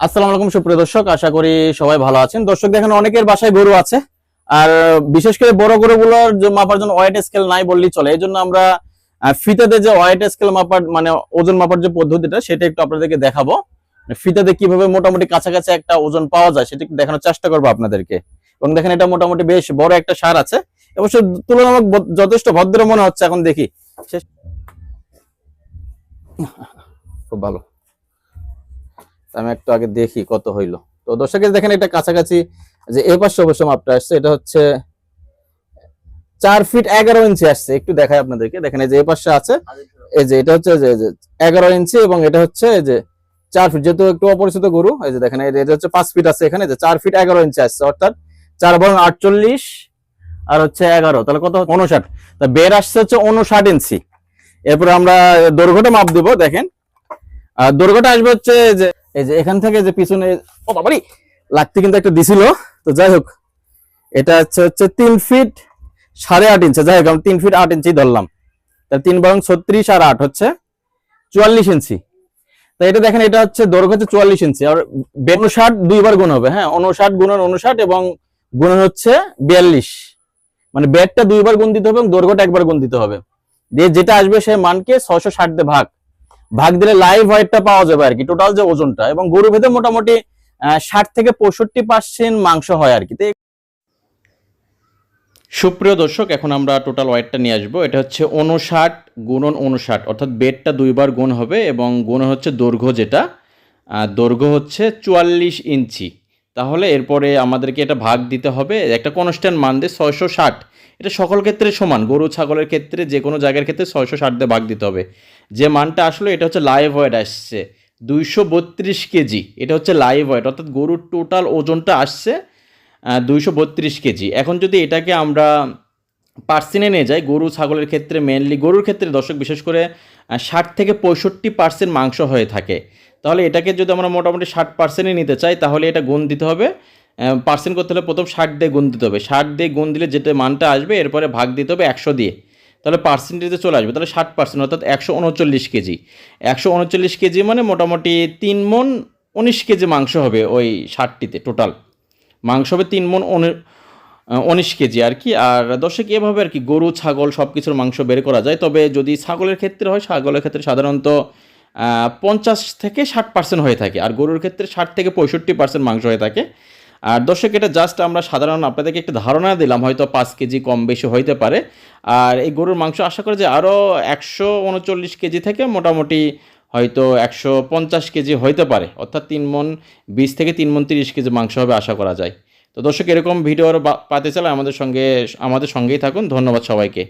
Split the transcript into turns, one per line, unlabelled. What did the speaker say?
আসসালামু আলাইকুম, সুপ্রিয় দর্শক, আশা করি সবাই ভালো আছেন। দর্শক, দেখেন অনেকের বাসায় গরু আছে, আর বিশেষ করে বড় গরুগুলোর মাপার জন্য ওয়েট স্কেল নাই বললেই চলে। এই জন্য আমরা ফিতাতে যে ওয়েট স্কেল মাপার মানে ওজন মাপার যে পদ্ধতিটা, সেটা একটু আপনাদেরকে দেখাবো। ফিতাতে কীভাবে মোটামুটি কাছাকাছি একটা ওজন পাওয়া যায়, সেটা দেখানোর চেষ্টা করব আপনাদেরকে। এবং দেখেন, এটা মোটামুটি বেশ বড় একটা সার আছে। অবশ্য তুলনামূলক যথেষ্ট ভদ্র মনে হচ্ছে, এখন দেখি। খুব ভালো। আমি একটু আগে দেখি কত হইল। তো দর্শকের দেখেন এটা কাছাকাছি যে এ পাশে অবশ্য মাপটা আসছে, এটা হচ্ছে চার ফিট এগারো ইঞ্চি আসছে। একটু দেখাই আপনাদেরকে। দেখেন, এই যে এ পাশে আছে, এই যে এটা হচ্ছে এগারো ইঞ্চি এবং এটা হচ্ছে যে চার ফিট। যেহেতু একটু অপরিচিত গরু, এই যে দেখেন, এটা হচ্ছে পাঁচ ফিট আছে এখানে যে চার ফিট এগারো ইঞ্চি আসছে, অর্থাৎ চার বরং আটচল্লিশ আর হচ্ছে এগারো। তাহলে কত উনষাট। তা বের আসছে হচ্ছে উনষাট ইঞ্চি। এরপরে আমরা দৈর্ঘ্যটা মাপ দিব, দেখেন। আর দৈর্ঘ্যটা আসবে হচ্ছে যে এই যে এখান থেকে যে পিছনে, ও বাবারি, লাগতে কিন্তু একটা দিছিল। তো যাই হোক, এটা হচ্ছে হচ্ছে তিন ফিট সাড়ে আট ইঞ্চি যাই হোক, আমি তিন ফিট আট ইঞ্চি ধরলাম। তা তিন বরং ছত্রিশ আর আট হচ্ছে চুয়াল্লিশ ইঞ্চি তা এটা দেখেন, এটা হচ্ছে দৈর্ঘ্য হচ্ছে চুয়াল্লিশ ইঞ্চি আর উনষাট দুইবার গুণ হবে। হ্যাঁ উনষাট গুণন উনষাট এবং গুণন হচ্ছে বিয়াল্লিশ। মানে বেডটা দুইবার গুণ দিতে হবে এবং দৈর্ঘ্যটা একবার গুণ দিতে হবে। দিয়ে যেটা আসবে সে মানকে ছয়শো ষাট দিয়ে ভাগ। ভাগ দিলে লাইভ ওয়েটটা পাওয়া যাবে আর কি টোটাল যে ওজনটা, এবং গরু ভেদে মোটামুটি ষাট থেকে পঁয়ষট্টি পার্সেন্ট মাংস হয় আর কি সুপ্রিয় দর্শক, এখন আমরা টোটাল ওয়েটটা নিয়ে আসব। এটা হচ্ছে উনষাট গুণন উনষাট অর্থাৎ বেডটা দুইবার গুণ হবে, এবং গুণ হচ্ছে দৈর্ঘ্য যেটা দৈর্ঘ্য হচ্ছে চুয়াল্লিশ ইঞ্চি। তাহলে এরপরে আমাদেরকে এটা ভাগ দিতে হবে। একটা কনস্ট্যান্ট মান দিয়ে ছয়শো ষাট। এটা সকল ক্ষেত্রে সমান, গরু, ছাগলের ক্ষেত্রে যে কোনো জায়গার ক্ষেত্রে ছয়শো ষাট দিয়ে ভাগ দিতে হবে। যে মানটা আসলে, এটা হচ্ছে লাইভ ওয়েট আসছে। দুইশো বত্রিশ কেজি, এটা হচ্ছে লাইভ ওয়েট অর্থাৎ গরুর টোটাল ওজনটা আসছে দুইশো বত্রিশ কেজি। এখন যদি এটাকে আমরা পার্সেন্টে নিয়ে যাই, গরু, ছাগলের ক্ষেত্রে মেনলি গরুর ক্ষেত্রে দর্শক বিশেষ করে ষাট থেকে পঁয়ষট্টি পার্সেন্ট মাংস হয়ে থাকে। তাহলে এটাকে যদি আমরা মোটামুটি ষাট পার্সেন্টে নিতে চাই, তাহলে এটা গুণ দিতে হবে। পার্সেন্ট করতে হলে প্রথম ষাট দিয়ে গুণ দিতে হবে। ষাট দিয়ে গুণ দিলে যেটা মানটা আসবে, এরপরে ভাগ দিতে হবে একশো দিয়ে। তাহলে পার্সেন্টেজে চলে আসবে, তাহলে ষাট পার্সেন্ট অর্থাৎ একশো উনচল্লিশ কেজি। একশো উনচল্লিশ কেজি মানে মোটামুটি তিন মন উনিশ কেজি মাংস হবে ওই ষাটটিতে টোটাল মাংস হবে তিন মন উনি- উনিশ কেজি আর কি। আর দর্শক, এভাবে আর কি গরু, ছাগল সব কিছুর মাংস বের করা যায়। তবে যদি ছাগলের ক্ষেত্রে হয়, ছাগলের ক্ষেত্রে সাধারণত পঞ্চাশ থেকে ষাট পার্সেন্ট হয়ে থাকে, আর গরুর ক্ষেত্রে ষাট থেকে পঁয়ষট্টি পার্সেন্ট মাংস হয়ে থাকে। আর দর্শক, এটা জাস্ট আমরা সাধারণ আপনাদেরকে একটু ধারণা দিলাম, হয়তো পাঁচ কেজি কম বেশি হইতে পারে। আর এই গরুর মাংস আশা করি যে আরও একশো উনচল্লিশ কেজি থেকে মোটামুটি হয়তো একশো পঞ্চাশ কেজি হইতে পারে, অর্থাৎ তিন মন বিশ থেকে তিন মন তিরিশ কেজি মাংস হবে আশা করা যায়। তো দর্শক, এরকম ভিডিও আরও পাতে চাইলে আমাদের সঙ্গে, আমাদের সঙ্গেই থাকুন। ধন্যবাদ সবাইকে।